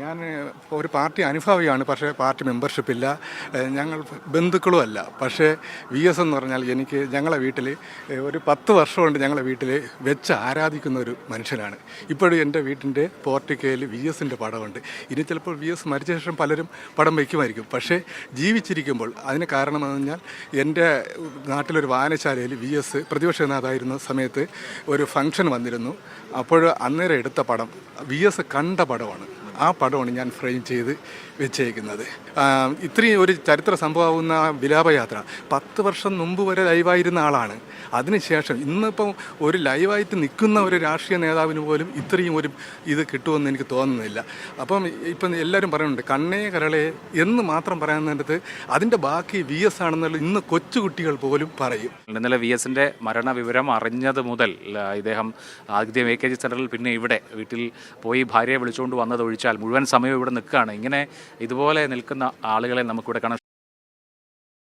ഞാൻ ഒരു പാർട്ടി അനുഭാവിയാണ് പക്ഷേ പാർട്ടി മെമ്പർഷിപ്പ് ഇല്ല. ഞങ്ങൾ ബന്ധുക്കളും അല്ല പക്ഷേ വി എസ് എന്ന് പറഞ്ഞാൽ എനിക്ക് ഞങ്ങളെ വീട്ടിൽ ഒരു പത്ത് വർഷം കൊണ്ട് ഞങ്ങളെ വീട്ടിൽ വെച്ച് ആരാധിക്കുന്ന ഒരു മനുഷ്യനാണ്. ഇപ്പോഴും എന്റെ വീട്ടിന്റെ പോർട്ടിക്കയിൽ വി എസിന്റെ പടമുണ്ട് ഇനി ചിലപ്പോൾ വി എസ് മരിച്ച ശേഷം പലരും പടം വയ്ക്കുമായിരിക്കും. പക്ഷേ ജീവിച്ചിരിക്കുമ്പോൾ അതിന് കാരണം എന്ന് പറഞ്ഞാൽ എന്റെ നാട്ടിലൊരു വായനശാലയിൽ വി എസ് പ്രതിപക്ഷ നേതായിരുന്ന സമയത്ത് ഒരു ഫംഗ്ഷൻ വന്നിരുന്നു. അപ്പോൾ അന്നേരം എടുത്ത പടം വി എസ് കണ്ട പടമാണ്. ആ പടമാണ് ഞാൻ ഫ്രെയിം ചെയ്ത് വെച്ചേക്കുന്നത്. ഇത്രയും ഒരു ചരിത്ര സംഭവമാവുന്ന ആ വിലാപയാത്ര പത്ത് വർഷം മുമ്പ് വരെ ലൈവായിരുന്ന ആളാണ്. അതിനുശേഷം ഇന്നിപ്പം ഒരു ലൈവായിട്ട് നിൽക്കുന്ന ഒരു രാഷ്ട്രീയ നേതാവിന് പോലും ഇത്രയും ഒരു ഇത് കിട്ടുമെന്ന് എനിക്ക് തോന്നുന്നില്ല. അപ്പം ഇപ്പം എല്ലാവരും പറയുന്നുണ്ട് കണ്ണേ കരളെ എന്ന് മാത്രം പറയുന്നിടത്ത് അതിന്റെ ബാക്കി വി എസ് ആണെന്നുള്ള ഇന്ന് കൊച്ചുകുട്ടികൾ പോലും പറയും. ഇന്നലെ വി എസിന്റെ മരണവിവരം അറിഞ്ഞത് മുതൽ ഇദ്ദേഹം ആദ്യം എ കെ ജി സെന്ററിൽ പിന്നെ ഇവിടെ വീട്ടിൽ പോയി ഭാര്യയെ വിളിച്ചുകൊണ്ട് വന്നത് ഒഴിച്ചാൽ മുഴുവൻ സമയവും ഇവിടെ നിൽക്കുകയാണ്. ഇങ്ങനെ ഇതുപോലെ നിൽക്കുന്ന ആളുകളെ നമുക്കിവിടെ കാണാം